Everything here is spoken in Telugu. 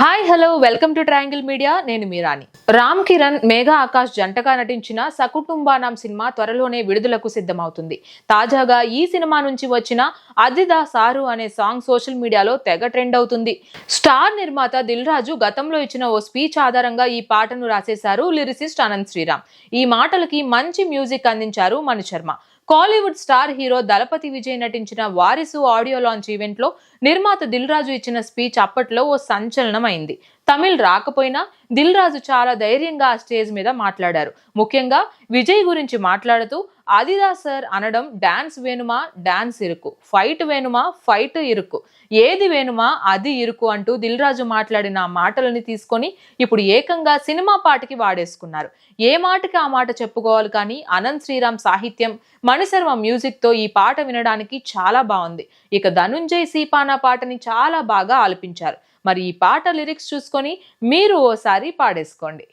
Hi hello welcome to Triangle Media. నేను మీరాని రామ్ కిరణ్ మేఘా ఆకాష్ జంటగా నటించిన సకుటుంబానాం సినిమా త్వరలోనే విడుదలకు సిద్ధమవుతుంది. తాజాగా ఈ సినిమా నుంచి వచ్చిన అదిదా సారు అనే సాంగ్ సోషల్ మీడియాలో తెగ ట్రెండ్ అవుతుంది. స్టార్ నిర్మాత దిల్ రాజు గతంలో ఇచ్చిన ఓ స్పీచ్ ఆధారంగా ఈ పాటను రాసేశారు లిరిసిస్ట్ అనంత్ శ్రీరామ్. ఈ మాటలకి మంచి మ్యూజిక్ అందించారు Mani Sharma Kollywood star hero Thalapathy Vijay నటించిన వారిసు ఆడియో లాంచ్ ఈవెంట్లో నిర్మాత దిల్ రాజు ఇచ్చిన స్పీచ్ అప్పట్లో ఓ సంచలనం అయింది తమిళ్ రాకపోయినా దిల్ రాజు చాలా ధైర్యంగా ఆ స్టేజ్ మీద మాట్లాడారు. ముఖ్యంగా విజయ్ గురించి మాట్లాడుతూ ఆదిదా సార్ అనడం డాన్స్ వేణుమా డాన్స్ ఇరుకు. ఫైట్ వేణుమా ఫైట్ ఇరుకు. ఏది వేణుమా అది ఇరుకు అంటూ దిల్ రాజు మాట్లాడిన ఆ మాటలని తీసుకొని ఇప్పుడు ఏకంగా సినిమా పాటకి వాడేసుకున్నారు. ఏ మాటకి ఆ మాట చెప్పుకోవాలి కానీ అనంత్ శ్రీరామ్ సాహిత్యం మణిశర్మ మ్యూజిక్తో ఈ పాట వినడానికి చాలా బాగుంది. ఇక ధనుంజయ్ సీపానా పాటని చాలా బాగా ఆలపించారు. మరి ఈ పాట లిరిక్స్ చూసుకొని మీరు ఓసారి పాడేసుకోండి.